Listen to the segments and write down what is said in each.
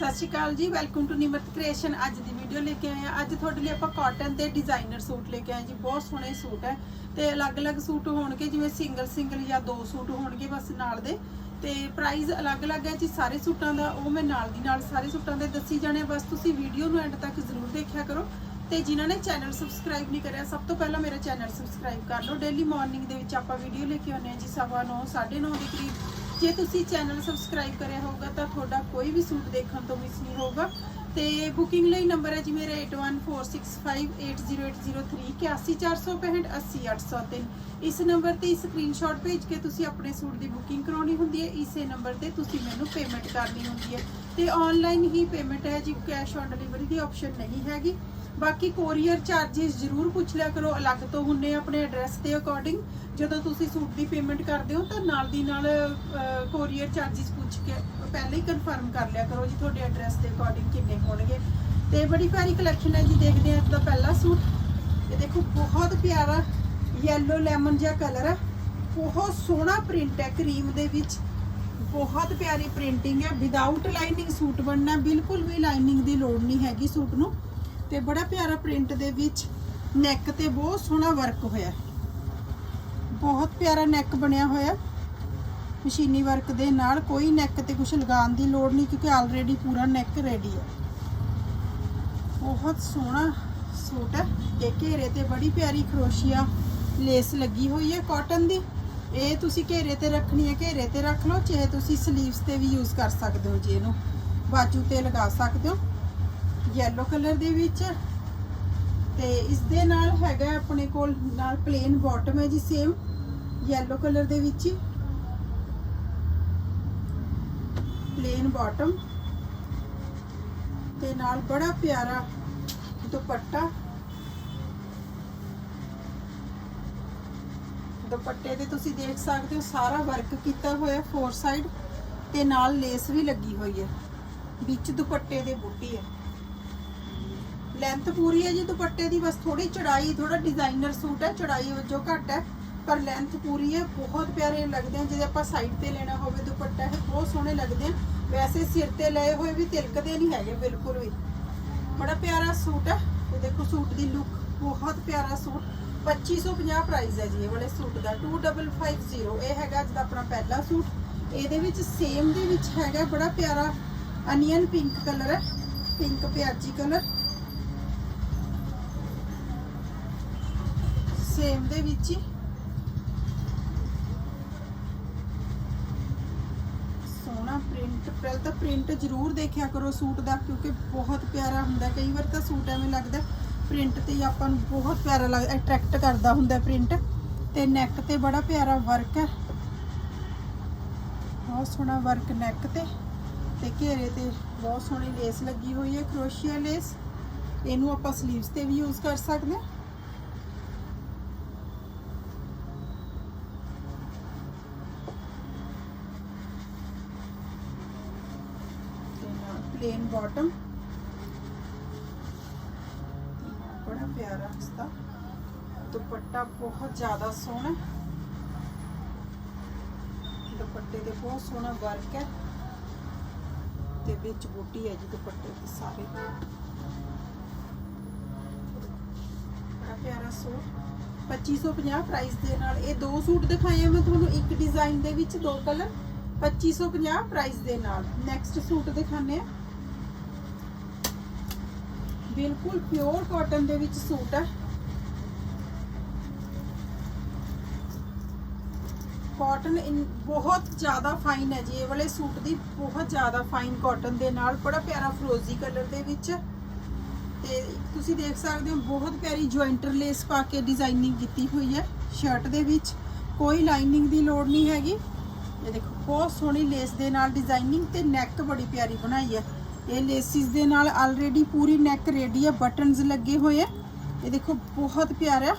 ਸਤਿ ਸ਼੍ਰੀ ਅਕਾਲ ਜੀ welcome to Nimrat creation ਅੱਜ ਦੀ ਵੀਡੀਓ ਲੈ ਕੇ ਆਏ ਆ ਅੱਜ ਤੁਹਾਡੇ ਲਈ ਆਪਾਂ ਕਾਟਨ ਦੇ ਡਿਜ਼ਾਈਨਰ ਸੂਟ ਲੈ ਕੇ ਆਏ ਜੀ। ਬਹੁਤ ਸੋਹਣੇ ਸੂਟ ਹੈ ਤੇ ਅਲੱਗ-ਅਲੱਗ ਸੂਟ ਹੋਣਗੇ ਜਿਵੇਂ ਸਿੰਗਲ ਸਿੰਗਲ ਜਾਂ ਦੋ ਸੂਟ ਹੋਣਗੇ ਬਸ ਨਾਲ ਦੇ। ਤੇ ਪ੍ਰਾਈਸ ਅਲੱਗ-ਅਲੱਗ ਹੈ ਜੀ ਸਾਰੇ ਸੂਟਾਂ ਦਾ ਉਹ ਮੈਂ ਨਾਲ ਦੀ ਨਾਲ ਸਾਰੇ ਸੂਟਾਂ ਦੇ ਦੱਸੀ ਜਾਣੇ ਬਸ ਤੁਸੀਂ ਵੀਡੀਓ ਨੂੰ ਐਂਡ ਤੱਕ ਜ਼ਰੂਰ ਦੇਖਿਆ ਕਰੋ। ਤੇ ਜਿਨ੍ਹਾਂ ਨੇ ਚੈਨਲ ਸਬਸਕ੍ਰਾਈਬ ਨਹੀਂ ਕਰਿਆ ਸਭ ਤੋਂ ਪਹਿਲਾਂ ਮੇਰਾ ਚੈਨਲ ਸਬਸਕ੍ਰਾਈਬ ਕਰ ਲਓ। ਡੇਲੀ ਮਾਰਨਿੰਗ ਦੇ ਵਿੱਚ ਆਪਾਂ ਵੀਡੀਓ ਲੈ ਕੇ ਆਉਂਦੇ ਹਾਂ ਜੀ ਸਵਾ ਨੌ, ਸਾਢੇ 9 ਦੇ ਕਰੀਬ। ਜੇ ਤੁਸੀਂ ਚੈਨਲ ਸਬਸਕ੍ਰਾਈਬ ਕਰਿਆ ਹੋਊਗਾ ਤਾਂ ਤੁਹਾਡਾ ਕੋਈ ਵੀ ਸੂਟ ਦੇਖਣ ਤੋਂ ਮਿਸ ਨਹੀਂ ਹੋਊਗਾ। ਤੇ ਬੁਕਿੰਗ ਲਈ ਨੰਬਰ ਹੈ ਜੀ ਮੇਰੇ 8146580803 81465 ਇਸ ਨੰਬਰ ਤੇ ਸਕਰੀਨਸ਼ਾਟ ਭੇਜ ਕੇ ਤੁਸੀਂ ਆਪਣੇ ਸੂਟ ਦੀ ਬੁਕਿੰਗ ਕਰਾਉਣੀ ਹੁੰਦੀ ਹੈ। ਇਸੇ ਨੰਬਰ ਤੇ ਤੁਸੀਂ ਮੈਨੂੰ ਪੇਮੈਂਟ ਕਰਨੀ ਹੁੰਦੀ ਹੈ। ਤੇ ਆਨਲਾਈਨ ਹੀ ਪੇਮੈਂਟ ਹੈ ਜੀ। ਕੈਸ਼ ਔਨ ਡਿਲੀਵਰੀ ਦੀ ਆਪਸ਼ਨ ਨਹੀਂ ਹੈਗੀ। ਬਾਕੀ ਕੋਰੀਅਰ ਚਾਰजेस ਜ਼ਰੂਰ ਪੁੱਛ ਲਿਆ ਕਰੋ, ਅਲੱਗ ਤੋਂ ਹੁੰਨੇ ਆਪਣੇ ਐਡਰੈਸ ਦੇ ਅਕੋਰਡਿੰਗ ਜਦੋਂ ਤੁਸੀਂ ਸੂਟ ਦੀ ਪੇਮੈਂਟ ਕਰਦੇ ਹੋ, ਤਾਂ ਨਾਲ ਦੀ ਨਾਲ ਕੋਰੀਅਰ ਚਾਰजेस ਪੁੱਛ ਕੇ ਪਹਿਲਾਂ ਹੀ ਕਨਫਰਮ ਕਰ ਲਿਆ ਕਰੋ ਜੀ ਤੁਹਾਡੇ ਐਡਰੈਸ ਦੇ ਅਕੋਰਡਿੰਗ ਕਿੰਨੇ ਹੋਣਗੇ। ਤੇ ਬੜੀ ਪਿਆਰੀ ਕਲੈਕਸ਼ਨ ਹੈ ਜੀ, ਦੇਖਦੇ ਹਾਂ ਇਸ ਦਾ ਪਹਿਲਾ ਸੂਟ। ਇਹ ਦੇਖੋ, ਬਹੁਤ ਪਿਆਰਾ ਯੈਲੋ ਲੈਮਨ ਜਿਹਾ ਕਲਰ ਹੈ ਬਹੁਤ ਸੋਹਣਾ ਪ੍ਰਿੰਟ ਹੈ, ਕਰੀਮ ਦੇ ਵਿੱਚ। ਬਹੁਤ ਪਿਆਰੀ ਪ੍ਰਿੰਟਿੰਗ ਹੈ। ਵਿਦਆਊਟ ਲਾਈਨਿੰਗ ਸੂਟ ਬਣਨਾ, ਬਿਲਕੁਲ ਵੀ ਲਾਈਨਿੰਗ ਦੀ ਲੋੜ ਨਹੀਂ ਹੈਗੀ ਸੂਟ ਨੂੰ। ਤੇ ਬੜਾ ਪਿਆਰਾ ਪ੍ਰਿੰਟ ਦੇ ਵਿੱਚ ਨੈਕ ਤੇ ਬਹੁਤ ਸੋਹਣਾ ਵਰਕ ਹੋਇਆ ਬਹੁਤ ਪਿਆਰਾ ਨੈਕ ਬਣਿਆ ਹੋਇਆ। ਮਸ਼ੀਨੀ ਵਰਕ ਦੇ ਨਾਲ ਕੋਈ ਨੈਕ ਤੇ ਕੁਝ ਲਗਾਉਣ ਦੀ ਲੋੜ ਨਹੀਂ ਕਿਉਂਕਿ ਆਲਰੇਡੀ ਪੂਰਾ ਨੈਕ ਰੈਡੀ ਹੈ। ਬਹੁਤ ਸੋਹਣਾ ਸੂਟ ਹੈ। ਇਹ ਘੇਰੇ ਤੇ ਬੜੀ ਪਿਆਰੀ ਖਰੋਸ਼ੀਆ ਲੇਸ ਲੱਗੀ ਹੋਈ ਹੈ ਕਾਟਨ ਦੀ। ਇਹ ਤੁਸੀਂ ਘੇਰੇ ਤੇ ਰੱਖਣੀ ਹੈ, ਘੇਰੇ ਤੇ ਰੱਖ ਲਓ। ਚਾਹੇ ਤੁਸੀਂ ਸਲੀਵਸ ਤੇ ਵੀ ਯੂਜ਼ ਕਰ ਸਕਦੇ ਹੋ ਜੀ ਇਹਨੂੰ। ਬਾਜੂ ਤੇ ਲਗਾ ਸਕਦੇ ਹੋ। ਯੈਲੋ ਕਲਰ ਦੇ ਵਿੱਚ। ਤੇ ਇਸ ਦੇ ਨਾਲ ਹੈਗਾ ਆਪਣੇ ਕੋਲ ਨਾਲ ਪਲੇਨ ਬਾਟਮ ਹੈ ਜੀ ਸੇਮ ਯੈਲੋ ਕਲਰ ਦੇ ਵਿੱਚ। ਹੀ ਪਲੇਨ ਬਾਟਮ ਤੇ ਨਾਲ ਬੜਾ ਪਿਆਰਾ ਦੁਪੱਟਾ। ਦੁਪੱਟੇ ਤੇ ਤੁਸੀਂ ਦੇਖ ਸਕਦੇ ਹੋ ਸਾਰਾ ਵਰਕ ਕੀਤਾ ਹੋਇਆ ਫੋਰ ਸਾਈਡ ਤੇ ਨਾਲ ਲੇਸ ਵੀ ਲੱਗੀ ਹੋਈ ਹੈ। ਵਿੱਚ ਦੁਪੱਟੇ ਦੇ ਬੂਟੀ ਹੈ। ਲੈਂਥ ਪੂਰੀ ਹੈ ਜੀ, ਦੁਪੱਟੇ ਦੀ ਬਸ ਥੋੜੀ ਚੜਾਈ ਥੋੜਾ ਡਿਜ਼ਾਈਨਰ ਸੂਟ ਹੈ, ਚੜਾਈ ਵਜੋਂ ਘੱਟ ਹੈ, ਪਰ ਲੈਂਥ ਪੂਰੀ ਹੈ, ਬਹੁਤ ਪਿਆਰੇ ਲੱਗਦੇ ਆ ਜੇ ਆਪਾਂ ਸਾਈਡ ਤੇ ਲੈਣਾ ਹੋਵੇ ਦੁਪੱਟਾ ਇਹ ਬਹੁਤ ਸੋਹਣੇ ਲੱਗਦੇ ਆ। ਵੈਸੇ ਸਿਰ ਤੇ ਲਏ ਹੋਏ ਵੀ ਤਿਲਕਦੇ ਨਹੀਂ ਹੈਗੇ ਬਿਲਕੁਲ ਵੀ। ਬੜਾ ਪਿਆਰਾ ਸੂਟ ਹੈ ਇਹ ਦੇਖੋ ਸੂਟ ਦੀ ਲੁੱਕ ਬਹੁਤ ਪਿਆਰਾ ਸੂਟ। 2550 ਪ੍ਰਾਈਸ ਹੈ ਜੀ, ਇਹ ਵਾਲੇ ਸੂਟ ਦਾ 2550 ਇਹ ਹੈਗਾ ਅੱਜ ਆਪਣਾ ਪਹਿਲਾ ਸੂਟ। ਇਹਦੇ ਵਿੱਚ ਸੇਮ ਦੇ ਵਿੱਚ ਹੈਗਾ, ਬੜਾ ਪਿਆਰਾ ਅਨੀਅਨ ਪਿੰਕ ਕਲਰ ਹੈ ਪਿੰਕ ਪਿਆਜੀ ਕਲਰ ਸੇਮ ਦੇ ਵਿੱਚ ਹੀ। ਸੋਹਣਾ ਪ੍ਰਿੰਟ ਪਹਿਲਾਂ ਤਾਂ ਪ੍ਰਿੰਟ ਜ਼ਰੂਰ ਦੇਖਿਆ ਕਰੋ ਸੂਟ ਦਾ, ਕਿਉਂਕਿ ਬਹੁਤ ਪਿਆਰਾ ਹੁੰਦਾ, ਕਈ ਵਾਰ ਤਾਂ ਸੂਟ ਐਵੇਂ ਲੱਗਦਾ ਪ੍ਰਿੰਟ ਤੇ ਹੀ ਆਪਾਂ ਨੂੰ ਬਹੁਤ ਪਿਆਰਾ ਲੱਗਦਾ ਅਟਰੈਕਟ ਕਰਦਾ ਹੁੰਦਾ ਪ੍ਰਿੰਟ ਤੇ ਨੈਕ ਤੇ ਬੜਾ ਪਿਆਰਾ ਵਰਕ ਹੈ। ਬਹੁਤ ਸੋਹਣਾ ਵਰਕ ਨੈਕ ਤੇ। ਤੇ ਘੇਰੇ ਤੇ ਬਹੁਤ ਸੋਹਣੀ ਲੇਸ ਲੱਗੀ ਹੋਈ ਹੈ ਕਰੋਸ਼ੀਆ ਲੇਸ ਇਹਨੂੰ ਆਪਾਂ ਸਲੀਵਸ ਤੇ ਵੀ ਯੂਜ਼ ਕਰ ਸਕਦੇ ਹਾਂ। Plain bottom. ਬੜਾ ਪਿਆਰਾ ਇਸਦਾ ਦੁਪੱਟਾ ਬਹੁਤ ਜ਼ਿਆਦਾ ਸੋਹਣਾ। ਦੁਪੱਟੇ ਤੇ ਬਹੁਤ ਸੋਹਣਾ ਵਰਕ ਹੈ। ਤੇ ਵਿੱਚ ਬੂਟੀ ਹੈ ਜੀ ਦੁਪੱਟੇ ਤੇ ਸਾਰੇ। ਬੜਾ ਪਿਆਰਾ ਸੂਟ। 2550 ਪ੍ਰਾਈਸ ਦੇ ਨਾਲ। ਇਹ ਦੋ ਸੂਟ ਦਿਖਾਏ ਆ ਮੈਂ ਤੁਹਾਨੂੰ। ਇੱਕ ਡਿਜ਼ਾਈਨ ਦੇ ਵਿੱਚ ਦੋ ਕਲਰ 2550 ਪ੍ਰਾਈਸ ਦੇ ਨਾਲ। ਨੈਕਸਟ ਸੂਟ ਦਿਖਾਣੇ ਆ। ਬਿਲਕੁਲ ਪਿਓਰ ਕਾਟਨ ਦੇ ਵਿੱਚ ਸੂਟ ਹੈ। ਕਾਟਨ ਬਹੁਤ ਜ਼ਿਆਦਾ ਫਾਈਨ ਹੈ ਜੀ, ਇਹ ਵਾਲੇ ਸੂਟ ਦੀ ਬਹੁਤ ਜ਼ਿਆਦਾ ਫਾਈਨ ਕਾਟਨ ਦੇ ਨਾਲ, ਬੜਾ ਪਿਆਰਾ ਫਰੋਜ਼ੀ ਕਲਰ ਦੇ ਵਿੱਚ। ਤੇ ਤੁਸੀਂ ਦੇਖ ਸਕਦੇ ਹੋ, ਬਹੁਤ ਪਿਆਰੀ ਜੁਆਇੰਟਰ ਲੇਸ ਪਾ ਕੇ ਡਿਜ਼ਾਈਨਿੰਗ ਕੀਤੀ ਹੋਈ ਹੈ ਸ਼ਰਟ ਦੇ ਵਿੱਚ। ਕੋਈ ਲਾਈਨਿੰਗ ਦੀ ਲੋੜ ਨਹੀਂ ਹੈਗੀ। ਇਹ ਦੇਖੋ, ਬਹੁਤ ਸੋਹਣੀ ਲੇਸ ਦੇ ਨਾਲ ਡਿਜ਼ਾਈਨਿੰਗ ਤੇ ਨੈਕ ਬੜੀ ਪਿਆਰੀ ਬਣਾਈ ਹੈ। ਇਹ ਲੇਸਿਸ ਦੇ ਨਾਲ ਆਲਰੇਡੀ ਪੂਰੀ ਨੈਕ ਰੈਡੀ ਹੈ ਬਟਨਸ ਲੱਗੇ ਹੋਏ ਆ ਇਹ ਦੇਖੋ, ਬਹੁਤ ਪਿਆਰਾ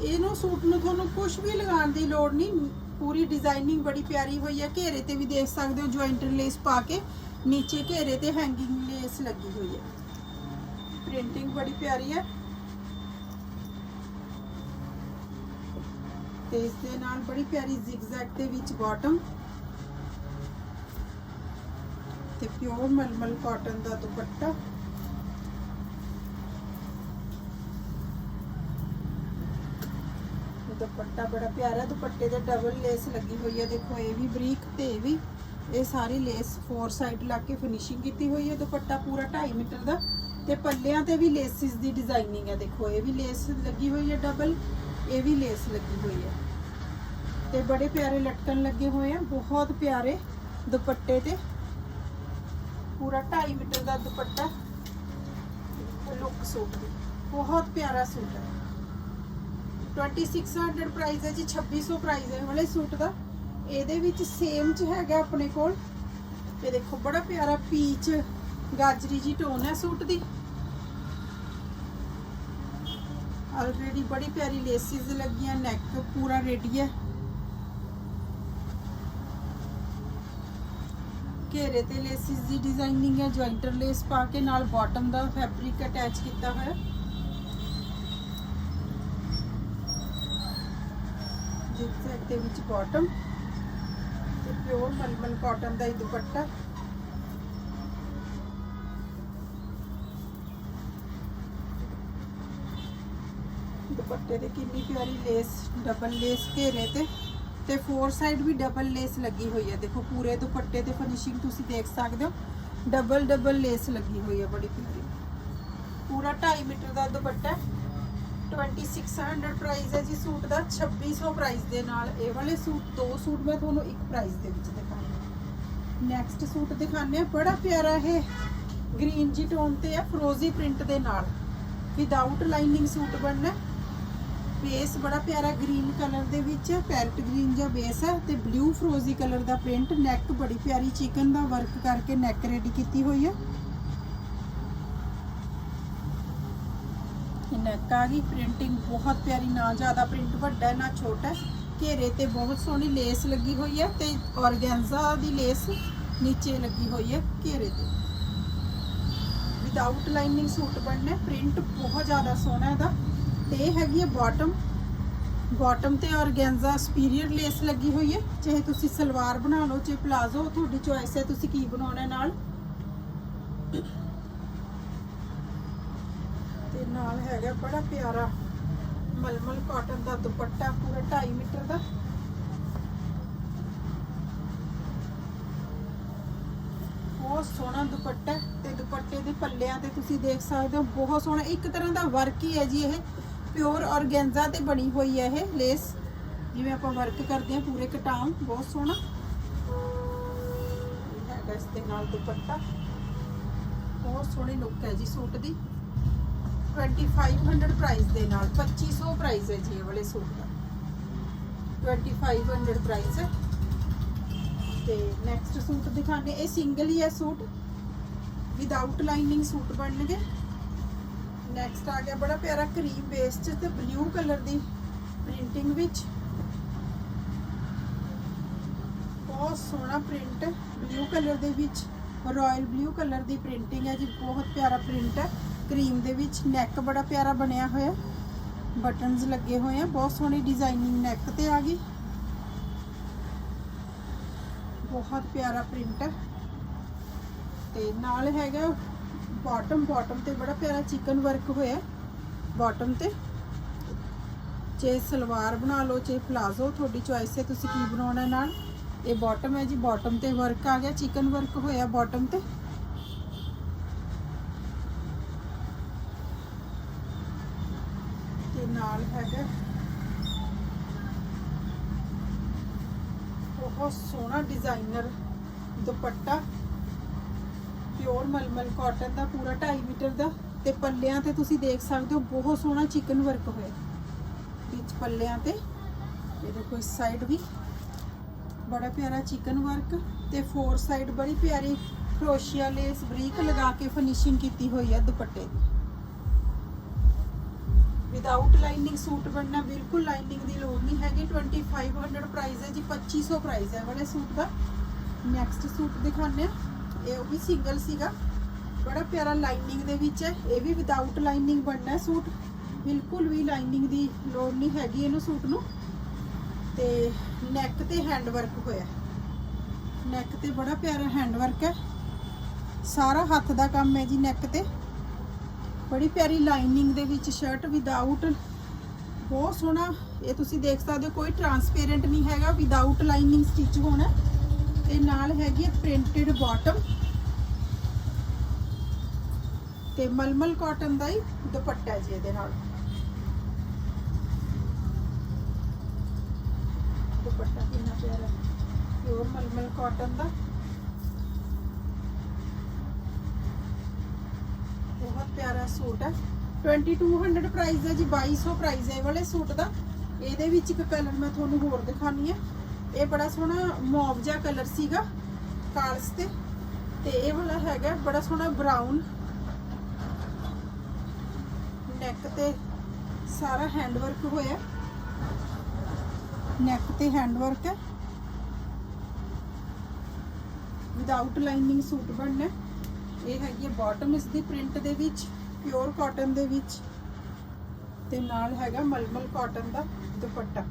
ਇਹਨੂੰ ਸੂਟ ਨੂੰ ਤੁਹਾਨੂੰ ਕੁਝ ਵੀ ਲਗਾਉਣ ਦੀ ਲੋੜ ਨਹੀਂ। ਪੂਰੀ ਡਿਜ਼ਾਈਨਿੰਗ ਬੜੀ ਪਿਆਰੀ ਹੋਈ ਹੈ। ਘੇਰੇ ਤੇ ਵੀ ਦੇਖ ਸਕਦੇ ਹੋ ਜੁਆਇੰਟਰ ਲੇਸ ਪਾ ਕੇ। ਨੀਚੇ ਘੇਰੇ ਤੇ ਹੈਂਗਿੰਗ ਲੇਸ ਲੱਗੀ ਹੋਈ ਹੈ। ਪ੍ਰਿੰਟਿੰਗ ਬੜੀ ਪਿਆਰੀ ਹੈ। ਤੇ ਇਸ ਦੇ ਨਾਲ ਬੜੀ ਪਿਆਰੀ ਜ਼ਿਗਜ਼ੈਗ ਦੇ ਵਿੱਚ ਬਾਟਮ ਤੇ ਪਿਓਰ ਮਲਮਲ ਕਾਟਨ ਦਾ ਦੁਪੱਟਾ। ਦੁਪੱਟਾ ਬੜਾ ਪਿਆਰਾ, ਦੁਪੱਟੇ ਤੇ ਡਬਲ ਲੇਸ ਲੱਗੀ ਹੋਈ ਹੈ ਦੇਖੋ, ਇਹ ਵੀ ਬਰੀਕ ਤੇ ਇਹ ਵੀ, ਇਹ ਸਾਰੀ ਲੇਸ ਫੋਰ ਸਾਈਡ ਲਾ ਕੇ ਫਿਨਿਸ਼ਿੰਗ ਕੀਤੀ ਹੋਈ ਹੈ ਦੁਪੱਟਾ ਪੂਰਾ 2.5 ਮੀਟਰ ਦਾ। ਤੇ ਪੱਲਿਆਂ ਤੇ ਵੀ ਲੇਸਿਸ ਦੀ ਡਿਜ਼ਾਈਨਿੰਗ ਹੈ ਦੇਖੋ, ਇਹ ਵੀ ਲੇਸ ਲੱਗੀ ਹੋਈ ਹੈ ਡਬਲ ਇਹ ਵੀ ਲੇਸ ਲੱਗੀ ਹੋਈ ਹੈ ਤੇ ਬੜੇ ਪਿਆਰੇ ਲਟਕਣ ਲੱਗੇ ਹੋਏ ਆ। ਬਹੁਤ ਪਿਆਰੇ ਦੁਪੱਟੇ ਤੇ। ਪੂਰਾ 2.5 ਮੀਟਰ ਦਾ ਦੁਪੱਟਾ ਲੁੱਕ ਸੂਟ ਦੀ ਬਹੁਤ ਪਿਆਰਾ ਸੂਟ ਹੈ। 2600 ਪ੍ਰਾਈਸ ਹੈ ਜੀ 2600 ਪ੍ਰਾਈਸ ਹੈ ਵਾਲੇ ਸੂਟ ਦਾ। ਇਹਦੇ ਵਿੱਚ ਸੇਮ ਚ ਹੈਗਾ ਆਪਣੇ ਕੋਲ। ਇਹ ਦੇਖੋ, ਬੜਾ ਪਿਆਰਾ ਪੀਚ ਗਾਜਰੀ ਜੀ ਟੋਨ ਹੈ ਸੂਟ ਦੀ। ਆਲਰੇਡੀ ਬੜੀ ਪਿਆਰੀ ਲੇਸਿਸ ਲੱਗੀਆਂ ਨੈਕ ਪੂਰਾ ਰੈਡੀ ਹੈ। ਘੇਰੇ ਤੇ ਲੇਸਿਸ ਦੀ ਡਿਜ਼ਾਈਨਿੰਗ ਹੈ ਜੁਆਇੰਟਰ ਲੇਸ ਪਾ ਕੇ ਨਾਲ ਬਾਟਮ ਦਾ ਫੈਬਰਿਕ ਅਟੈਚ ਕੀਤਾ ਹੋਇਆ। ਜਿਗਜ਼ੈਗ ਦੇ ਵਿੱਚ ਬਾਟਮ ਤੇ ਪਿਓਰ ਮਲਮਲ ਕਾਟਨ ਦਾ ਹੀ ਦੁਪੱਟਾ। ਦੁਪੱਟੇ ਦੇ ਕਿੰਨੀ ਪਿਆਰੀ ਲੇਸ ਡਬਲ ਲੇਸ ਘੇਰੇ ਤੇ। ਤੇ ਫੋਰ ਸਾਈਡ ਵੀ ਡਬਲ ਲੇਸ ਲੱਗੀ ਹੋਈ ਹੈ। ਦੇਖੋ, ਪੂਰੇ ਦੁਪੱਟੇ ਤੇ ਫਿਨਿਸ਼ਿੰਗ ਤੁਸੀਂ ਦੇਖ ਸਕਦੇ ਹੋ। ਡਬਲ ਡਬਲ ਲੇਸ ਲੱਗੀ ਹੋਈ ਹੈ ਬੜੀ ਪਿਆਰੀ। ਪੂਰਾ 2.5 ਮੀਟਰ ਦਾ ਦੁਪੱਟਾ 2600 ਪ੍ਰਾਈਸ ਹੈ ਜੀ। ਸੂਟ ਦਾ 2600 ਪ੍ਰਾਈਸ ਦੇ ਨਾਲ। ਇਹ ਵਾਲੇ ਸੂਟ, ਦੋ ਸੂਟ ਮੈਂ ਤੁਹਾਨੂੰ ਇੱਕ ਪ੍ਰਾਈਸ ਦੇ ਵਿੱਚ ਦਿਖਾਉਂਗੀ ਨੈਕਸਟ ਸੂਟ ਦਿਖਾਉਂਦੇ ਆ ਬੜਾ ਪਿਆਰਾ ਇਹ ਗ੍ਰੀਨ ਜੀ ਟੋਨ ਤੇ ਹੈ। ਫਰੋਜ਼ੀ ਪ੍ਰਿੰਟ ਦੇ ਨਾਲ। ਵਿਦਆਊਟ ਲਾਈਨਿੰਗ ਸੂਟ ਬਣਨਾ ਬੇਸ ਬੜਾ ਪਿਆਰਾ ਗ੍ਰੀਨ ਕਲਰ ਦੇ ਵਿੱਚ ਪੈਰਟ ਗ੍ਰੀਨ ਜਿਹਾ ਬੇਸ ਹੈ ਤੇ ਬਲੂ ਫਰੋਜ਼ੀ ਕਲਰ ਦਾ ਪ੍ਰਿੰਟ ਨੈਕ ਬੜੀ ਪਿਆਰੀ ਚਿਕਨ ਦਾ ਵਰਕ ਕਰਕੇ ਨੈਕ ਰੈਡੀ ਕੀਤੀ ਹੋਈ ਹੈ। ਇਹ ਨੈਕ ਆ ਗਈ ਪ੍ਰਿੰਟਿੰਗ ਬਹੁਤ ਪਿਆਰੀ, ਨਾ ਜ਼ਿਆਦਾ ਪ੍ਰਿੰਟ ਵੱਡਾ, ਨਾ ਛੋਟਾ ਘੇਰੇ ਤੇ ਬਹੁਤ ਸੋਹਣੀ ਲੇਸ ਲੱਗੀ ਹੋਈ ਹੈ ਤੇ ਔਰਗੈਂਜ਼ਾ ਦੀ ਲੇਸ ਨੀਚੇ ਲੱਗੀ ਹੋਈ ਹੈ ਘੇਰੇ ਤੇ। ਵਿਦਆਊਟ ਲਾਈਨਿੰਗ ਸੂਟ ਬਣਨਾ ਪ੍ਰਿੰਟ ਬਹੁਤ ਜ਼ਿਆਦਾ ਸੋਹਣਾ ਇਹਦਾ। ਤੇ ਇਹ ਹੈਗੀ ਹੈ ਬਾਟਮ ਬਾਟਮ ਤੇ ਔਰਗੈਂਜ਼ਾ ਸੁਪੀਰੀਅਰ ਲੇਸ ਲੱਗੀ ਹੋਈ ਹੈ। ਚਾਹੇ ਤੁਸੀਂ ਸਲਵਾਰ ਬਣਾ ਲਓ, ਚਾਹੇ ਪਲਾਜ਼ੋ ਤੁਹਾਡੀ ਚੋਇਸ ਹੈ ਤੁਸੀਂ ਕੀ ਬਣਾਉਣਾ ਨਾਲ। ਤੇ ਨਾਲ ਹੈਗਾ ਬੜਾ ਪਿਆਰਾ ਮਲਮਲ ਕਾਟਨ ਦਾ ਦੁਪੱਟਾ, ਪੂਰਾ 2.5 ਮੀਟਰ ਦਾ। ਬਹੁਤ ਸੋਹਣਾ ਦੁਪੱਟਾ ਤੇ ਦੁਪੱਟੇ ਦੇ ਪੱਲਿਆਂ ਤੇ ਤੁਸੀਂ ਦੇਖ ਸਕਦੇ ਹੋ, ਬਹੁਤ ਸੋਹਣਾ। ਇੱਕ ਤਰ੍ਹਾਂ ਦਾ ਵਰਕ ਹੀ ਹੈ ਜੀ ਇਹ। ਪਿਓਰ ਔਰਗੈਂਜ਼ਾ ਤੇ ਬਣੀ ਹੋਈ ਹੈ ਇਹ ਲੇਸ। ਜਿਵੇਂ ਆਪਾਂ ਵਰਕ ਕਰਦੇ ਹਾਂ, ਪੂਰੇ ਕਟਾਮ, ਬਹੁਤ ਸੋਹਣਾ। ਇਸ ਦੇ ਨਾਲ ਦੁਪੱਟਾ। ਬਹੁਤ ਸੋਹਣੀ ਲੁੱਕ ਹੈ ਜੀ ਸੂਟ ਦੀ। 2500 ਪ੍ਰਾਈਸ ਦੇ ਨਾਲ 2500 ਪ੍ਰਾਈਸ ਹੈ ਜੀ ਇਹ ਵਾਲੇ ਸੂਟ ਦਾ। 2500 ਪ੍ਰਾਈਸ ਹੈ। ਤੇ ਨੈਕਸਟ ਸੂਟ ਦਿਖਾਣੇ ਇਹ ਸਿੰਗਲ ਹੀ ਹੈ ਸੂਟ। ਵਿਦਆਊਟ ਲਾਈਨਿੰਗ ਸੂਟ ਬਣਨਗੇ। ਨੈਕਸਟ ਆ ਗਿਆ ਬੜਾ ਪਿਆਰਾ ਕਰੀਮ ਬੇਸ ਚ ਤੇ ਬਲੂ ਕਲਰ ਦੀ ਪ੍ਰਿੰਟਿੰਗ ਵਿੱਚ। ਬਹੁਤ ਸੋਹਣਾ ਪ੍ਰਿੰਟ ਬਲੂ ਕਲਰ ਦੇ ਵਿੱਚ। ਰਾਇਲ ਬਲੂ ਕਲਰ ਦੀ ਪ੍ਰਿੰਟਿੰਗ ਹੈ ਜੀ, ਬਹੁਤ ਪਿਆਰਾ ਪ੍ਰਿੰਟ ਹੈ। ਕਰੀਮ ਦੇ ਵਿੱਚ ਨੈਕ ਬੜਾ ਪਿਆਰਾ ਬਣਿਆ ਹੋਇਆ। ਬਟਨਸ ਲੱਗੇ ਹੋਏ ਆ, ਬਹੁਤ ਸੋਹਣੀ ਡਿਜ਼ਾਈਨਿੰਗ ਨੈਕ ਤੇ ਆ ਗਈ। ਬਹੁਤ ਪਿਆਰਾ ਪ੍ਰਿੰਟ ਹੈ। ਤੇ ਨਾਲ ਹੈਗਾ ਬਾਟਮ ਬਾਟਮ ਤੇ ਬੜਾ ਪਿਆਰਾ ਚਿਕਨ ਵਰਕ ਹੋਇਆ। ਬਾਟਮ ਤੇ। ਚਾਹੇ ਸਲਵਾਰ ਬਣਾ ਲਓ ਚਾਹੇ ਪਲਾਜ਼ੋ ਤੁਹਾਡੀ ਚੋਇਸ ਹੈ, ਤੁਸੀਂ ਕੀ ਬਣਾਉਣਾ ਨਾਲ? ਇਹ ਬਾਟਮ ਹੈ ਜੀ ਬਾਟਮ ਤੇ ਵਰਕ ਆ ਗਿਆ ਚਿਕਨ ਵਰਕ ਹੋਇਆ ਬਾਟਮ ਤੇ। ਤੇ ਨਾਲ ਹੈਗਾ। ਬਹੁਤ ਸੋਹਣਾ designer dupatta. Pure mulmul cotton ਦਾ, ਪੂਰਾ 2.5 ਮੀਟਰ ਦਾ ਤੇ ਪੱਲਿਆਂ ਤੇ ਤੁਸੀਂ ਦੇਖ ਸਕਦੇ ਹੋ, ਬਹੁਤ ਸੋਹਣਾ ਚਿਕਨ ਵਰਕ ਹੋਇਆ। ਵਿੱਚ ਪੱਲਿਆਂ ਤੇ ਇਹ ਦੇਖੋ ਇਸ ਸਾਈਡ ਵੀ। ਬੜਾ ਪਿਆਰਾ ਚਿਕਨ ਵਰਕ ਤੇ ਫੋਰ ਸਾਈਡ ਬੜੀ ਪਿਆਰੀ ਕਰੋਸ਼ੀਆ ਲੇਸ ਬਰੀਕ ਲਗਾ ਕੇ ਫਿਨਿਸ਼ਿੰਗ ਕੀਤੀ ਹੋਈ ਹੈ ਦੁਪੱਟੇ ਦੀ। ਵਿਦਆਊਟ ਲਾਈਨਿੰਗ ਸੂਟ ਬਣਨਾ ਬਿਲਕੁਲ ਲਾਈਨਿੰਗ ਦੀ ਲੋੜ ਨਹੀਂ ਹੈਗੀ। 2500 ਪ੍ਰਾਈਸ ਹੈ ਜੀ 2500 ਪ੍ਰਾਈਸ ਹੈ ਵਾਲੇ ਸੂਟ ਦਾ। ਨੈਕਸਟ ਸੂਟ ਦਿਖਾਉਂਦੇ ਆ ਇਹ ਉਹ ਵੀ ਸਿੰਗਲ ਸੀਗਾ। ਬੜਾ ਪਿਆਰਾ ਲਾਈਨਿੰਗ ਦੇ ਵਿੱਚ ਹੈ। ਇਹ ਵੀ ਵਿਦਆਊਟ ਲਾਈਨਿੰਗ ਬਣਨਾ ਸੂਟ। ਬਿਲਕੁਲ ਵੀ ਲਾਈਨਿੰਗ ਦੀ ਲੋੜ ਨਹੀਂ ਹੈਗੀ ਇਹਨੂੰ ਸੂਟ ਨੂੰ। ਤੇ ਨੈਕ ਤੇ ਹੈਂਡ ਵਰਕ ਹੋਇਆ ਨੈਕ ਤੇ ਬੜਾ ਪਿਆਰਾ ਹੈਂਡ ਵਰਕ ਹੈ। ਸਾਰਾ ਹੱਥ ਦਾ ਕੰਮ ਹੈ ਜੀ ਨੈਕ ਤੇ। ਬੜੀ ਪਿਆਰੀ ਲਾਈਨਿੰਗ ਦੇ ਵਿੱਚ ਸ਼ਰਟ ਵਿਦਆਊਟ ਬਹੁਤ ਸੋਹਣਾ। ਇਹ ਤੁਸੀਂ ਦੇਖ ਸਕਦੇ ਹੋ, ਕੋਈ ਟਰਾਂਸਪੇਰੈਂਟ ਨਹੀਂ ਹੈਗਾ। ਵਿਦਆਊਟ ਲਾਈਨਿੰਗ ਸਟਿਚ ਹੋਣਾ ਤੇ ਨਾਲ ਹੈਗੀ ਹੈ ਪ੍ਰਿੰਟਡ ਬਾਟਮ ਤੇ ਮਲਮਲ ਕਾਟਨ ਦਾ ਹੀ ਦੁਪੱਟਾ ਜੀ ਇਹਦੇ ਨਾਲ। ਦੁਪੱਟਾ ਕਿੰਨਾ ਪਿਆਰਾ ਪਿਓਰ ਮਲਮਲ ਕਾਟਨ ਦਾ। ਬਹੁਤ ਪਿਆਰਾ ਸੂਟ ਹੈ। 2200 ਪ੍ਰਾਈਸ ਹੈ ਜੀ 2200 ਪ੍ਰਾਈਸ ਹੈ ਵਾਲੇ ਸੂਟ ਦਾ। ਇਹਦੇ ਵਿੱਚ ਇੱਕ ਕਲਰ ਮੈਂ ਤੁਹਾਨੂੰ ਹੋਰ ਦਿਖਾਣੀ ਹੈ। ਇਹ ਬੜਾ ਸੋਹਣਾ ਮੌਵ ਜਿਹਾ ਕਲਰ ਸੀਗਾ, ਕਾਲਸ ਤੇ। ਤੇ ਇਹ ਵਾਲਾ ਹੈਗਾ, ਬੜਾ ਸੋਹਣਾ ਬਰਾਊਨ ਨੈਕ ਤੇ ਸਾਰਾ ਹੈਂਡ ਵਰਕ ਹੋਇਆ। ਨੈਕ ਤੇ ਹੈਂਡ ਵਰਕ ਹੈ। ਵਿਦਆਊਟ ਲਾਈਨਿੰਗ ਸੂਟ ਬਣਨਾ ਇਹ ਹੈਗੀ ਹੈ ਬਾਟਮ ਇਸ ਦੀ ਪ੍ਰਿੰਟ ਦੇ ਵਿੱਚ ਪਿਓਰ ਕਾਟਨ ਦੇ ਵਿੱਚ। ਤੇ ਨਾਲ ਹੈਗਾ ਮਲਮਲ ਕਾਟਨ ਦਾ ਦੁਪੱਟਾ।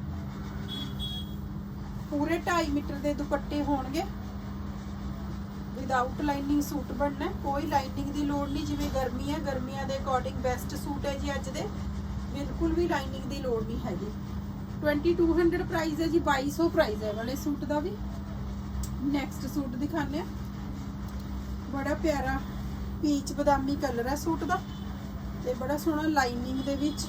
ਪੂਰੇ 2.5 ਮੀਟਰ ਦੇ ਦੁਪੱਟੇ ਹੋਣਗੇ। ਵਿਦਆਊਟ ਲਾਈਨਿੰਗ ਸੂਟ ਬਣਨਾ ਕੋਈ ਲਾਈਨਿੰਗ ਦੀ ਲੋੜ ਨਹੀਂ, ਜਿਵੇਂ ਗਰਮੀ ਹੈ, ਗਰਮੀਆਂ ਦੇ ਅਕੋਰਡਿੰਗ ਬੈਸਟ ਸੂਟ ਹੈ ਜੀ ਅੱਜ ਦੇ। ਬਿਲਕੁਲ ਵੀ ਲਾਈਨਿੰਗ ਦੀ ਲੋੜ ਨਹੀਂ ਹੈਗੀ। 2200 ਪ੍ਰਾਈਸ ਹੈ ਜੀ 2200 ਪ੍ਰਾਈਸ ਹੈ ਵਾਲੇ ਸੂਟ ਦਾ ਵੀ। ਨੈਕਸਟ ਸੂਟ ਦਿਖਾਉਂਦੇ ਆ ਬੜਾ ਪਿਆਰਾ ਪੀਚ ਬਦਾਮੀ ਕਲਰ ਹੈ ਸੂਟ ਦਾ। ਤੇ ਬੜਾ ਸੋਹਣਾ ਲਾਈਨਿੰਗ ਦੇ ਵਿੱਚ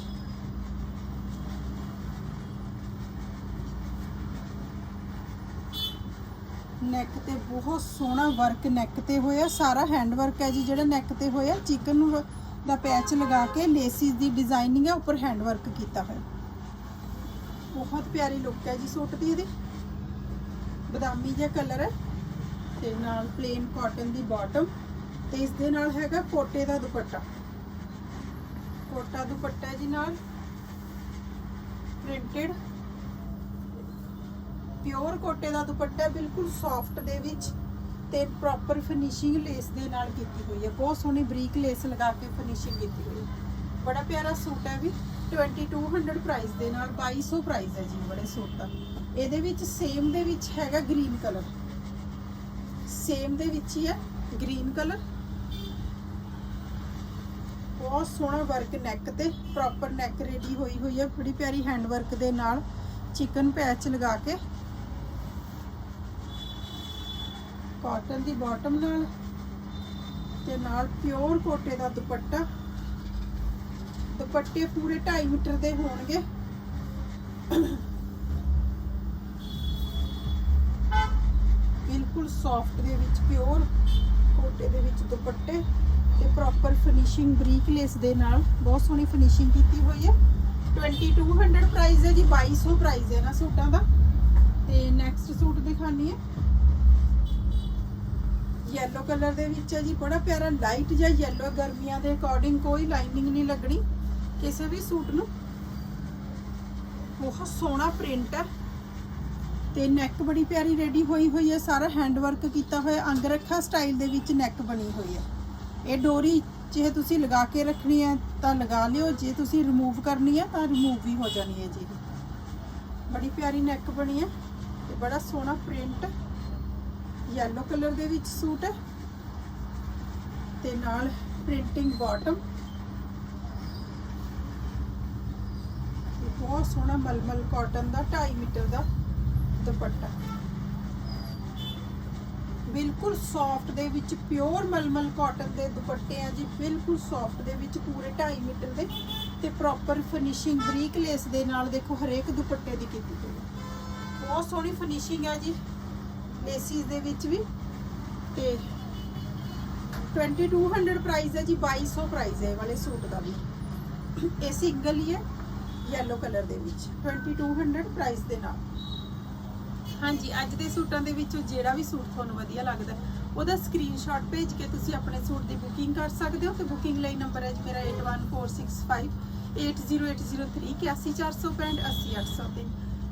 ਨੈਕ ਤੇ ਬਹੁਤ ਸੋਹਣਾ ਵਰਕ ਨੈਕ ਤੇ ਹੋਇਆ। ਸਾਰਾ ਹੈਂਡ ਵਰਕ ਹੈ ਜੀ, ਜਿਹੜਾ ਨੈਕ ਤੇ ਹੋਇਆ। ਚਿਕਨ ਦਾ ਪੈਚ ਲਗਾ ਕੇ ਲੇਸਿਸ ਦੀ ਡਿਜ਼ਾਈਨਿੰਗ ਹੈ, ਉੱਪਰ ਹੈਂਡ ਵਰਕ ਕੀਤਾ ਹੋਇਆ। ਬਹੁਤ ਪਿਆਰੀ ਲੁੱਕ ਹੈ ਜੀ, ਸੂਟ ਦੀ ਇਹਦੀ। ਬਦਾਮੀ ਜਿਹਾ ਕਲਰ ਹੈ ਤੇ ਨਾਲ ਪਲੇਨ ਕਾਟਨ ਦੀ ਬਾਟਮ ਤੇ ਇਸ ਦੇ ਨਾਲ ਹੈਗਾ ਕੋਟੇ ਦਾ ਦੁਪੱਟਾ। ਕੋਟਾ ਦੁਪੱਟਾ ਜੀ ਨਾਲ ਪ੍ਰਿੰਟਡ ਪਿਓਰ ਕੋਟੇ ਦਾ ਦੁਪੱਟਾ ਬਿਲਕੁਲ ਸੌਫਟ ਦੇ ਵਿੱਚ ਤੇ ਪ੍ਰੋਪਰ ਫਿਨਿਸ਼ਿੰਗ ਲੇਸ ਦੇ ਨਾਲ ਕੀਤੀ ਹੋਈ ਹੈ। ਬਹੁਤ ਸੋਹਣੀ ਬਰੀਕ ਲੇਸ ਲਗਾ ਕੇ ਫਿਨਿਸ਼ਿੰਗ ਕੀਤੀ ਹੋਈ ਹੈ। ਬੜਾ ਪਿਆਰਾ ਸੂਟ ਹੈ ਵੀ 2200 ਪ੍ਰਾਈਸ ਦੇ ਨਾਲ 2200 ਪ੍ਰਾਈਸ ਹੈ ਜੀ ਬੜੇ ਸੂਟ ਦਾ। ਇਹਦੇ ਵਿੱਚ ਸੇਮ ਦੇ ਵਿੱਚ ਹੈਗਾ ਗ੍ਰੀਨ ਕਲਰ ਸੇਮ ਦੇ ਵਿੱਚ ਹੀ ਹੈ ਗ੍ਰੀਨ ਕਲਰ ਬਹੁਤ ਸੋਹਣਾ ਵਰਕ ਨੈਕ ਤੇ ਪ੍ਰੋਪਰ ਨੈਕ ਰੈਡੀ ਹੋਈ ਹੋਈ ਹੈ। ਬੜੀ ਪਿਆਰੀ ਹੈਂਡ ਵਰਕ ਦੇ ਨਾਲ ਚਿਕਨ ਪੈਚ ਲਗਾ ਕੇ ਕਾਟਨ ਦੀ ਬਾਟਮ ਨਾਲ ਤੇ ਨਾਲ ਪਿਓਰ ਕੋਟੇ ਦਾ ਦੁਪੱਟਾ। ਦੁਪੱਟੇ ਪੂਰੇ 2.5 ਮੀਟਰ ਦੇ ਹੋਣਗੇ। ਬਿਲਕੁਲ ਸੌਫਟ ਦੇ ਵਿੱਚ ਪਿਓਰ ਕੋਟੇ ਦੇ ਵਿੱਚ ਦੁਪੱਟੇ ਤੇ ਪ੍ਰੋਪਰ ਫਿਨਿਸ਼ਿੰਗ ਬਰੀਕ ਲੇਸ ਦੇ ਨਾਲ। ਬਹੁਤ ਸੋਹਣੀ ਫਿਨਿਸ਼ਿੰਗ ਕੀਤੀ ਹੋਈ ਹੈ। 2200 ਪ੍ਰਾਈਸ ਹੈ ਜੀ 2200 ਪ੍ਰਾਈਸ ਹੈ ਨਾ ਸੂਟਾਂ ਦਾ। ਤੇ ਨੈਕਸਟ ਸੂਟ ਦਿਖਾਣੀ ਹੈ। ਯੈਲੋ ਕਲਰ ਦੇ ਵਿੱਚ ਹੈ ਜੀ। ਬੜਾ ਪਿਆਰਾ ਲਾਈਟ ਜਿਹਾ ਯੈਲੋ ਗਰਮੀਆਂ ਦੇ ਅਕੋਰਡਿੰਗ ਕੋਈ ਲਾਈਨਿੰਗ ਨਹੀਂ ਲੱਗਣੀ। ਕਿਸੇ ਵੀ ਸੂਟ ਨੂੰ। ਬਹੁਤ ਸੋਹਣਾ ਪ੍ਰਿੰਟ ਹੈ। ਤੇ ਨੈਕ ਬੜੀ ਪਿਆਰੀ ਰੈਡੀ ਹੋਈ ਹੋਈ ਹੈ। ਸਾਰਾ ਹੈਂਡ ਵਰਕ ਕੀਤਾ ਹੋਇਆ। ਅੰਗਰਖਾ ਸਟਾਈਲ ਦੇ ਵਿੱਚ ਨੈਕ ਬਣੀ ਹੋਈ ਹੈ। ਇਹ ਡੋਰੀ ਜੇ ਤੁਸੀਂ ਲਗਾ ਕੇ ਰੱਖਣੀ ਹੈ ਤਾਂ ਲਗਾ ਲਿਓ। ਜੇ ਤੁਸੀਂ ਰਿਮੂਵ ਕਰਨੀ ਹੈ ਤਾਂ ਰਿਮੂਵ ਵੀ ਹੋ ਜਾਣੀ ਹੈ ਜੀ। ਬੜੀ ਪਿਆਰੀ ਨੈਕ ਬਣੀ ਹੈ। ਤੇ ਬੜਾ ਸੋਹਣਾ ਪ੍ਰਿੰਟ ਯੈਲੋ ਕਲਰ ਦੇ ਵਿੱਚ ਸੂਟ ਹੈ। ਤੇ ਨਾਲ ਪ੍ਰਿੰਟਿੰਗ ਬਾਟਮ ਬਹੁਤ ਸੋਹਣਾ ਮਲਮਲ ਕਾਟਨ ਦਾ 2.5 ਮੀਟਰ ਦਾ ਦੁਪੱਟਾ। ਬਿਲਕੁਲ ਸੌਫਟ ਦੇ ਵਿੱਚ ਪਿਓਰ ਮਲਮਲ ਕਾਟਨ ਦੇ ਦੁਪੱਟੇ ਆ ਜੀ। ਬਿਲਕੁਲ ਸੌਫਟ ਦੇ ਵਿੱਚ ਪੂਰੇ 2.5 ਮੀਟਰ ਦੇ। ਤੇ ਪ੍ਰੋਪਰ ਫਿਨਿਸ਼ਿੰਗ ਬਰੀਕ ਲੇਸ ਦੇ ਨਾਲ ਦੇਖੋ ਹਰੇਕ ਦੁਪੱਟੇ ਦੀ ਕੀਤੀ ਗਈ ਹੈ। ਬਹੁਤ ਸੋਹਣੀ ਫਿਨਿਸ਼ਿੰਗ ਹੈ ਜੀ। ਲੇਸਿਸ ਦੇ ਵਿੱਚ ਵੀ। ਤੇ 2200 ਪ੍ਰਾਈਸ ਹੈ ਜੀ 2200 ਪ੍ਰਾਈਸ ਹੈ ਇਹ ਵਾਲੇ ਸੂਟ ਦਾ ਵੀ। ਇਹ ਸਿੰਗਲ ਹੀ ਹੈ ਯੈਲੋ ਕਲਰ ਦੇ ਵਿੱਚ। 2200 ਪ੍ਰਾਈਸ ਦੇ ਨਾਲ। ਹਾਂਜੀ ਅੱਜ ਦੇ ਸੂਟਾਂ ਦੇ ਵਿੱਚੋਂ ਜਿਹੜਾ ਵੀ ਸੂਟ ਤੁਹਾਨੂੰ ਵਧੀਆ ਲੱਗਦਾ ਹੈ, ਉਹਦਾ ਸਕਰੀਨਸ਼ਾਟ ਭੇਜ ਕੇ ਤੁਸੀਂ ਆਪਣੇ ਸੂਟ ਦੀ ਬੁਕਿੰਗ ਕਰ ਸਕਦੇ ਹੋ ਤੇ ਬੁਕਿੰਗ ਲਈ ਨੰਬਰ ਹੈ ਜੀ ਮੇਰਾ 81465 80803 81465 80803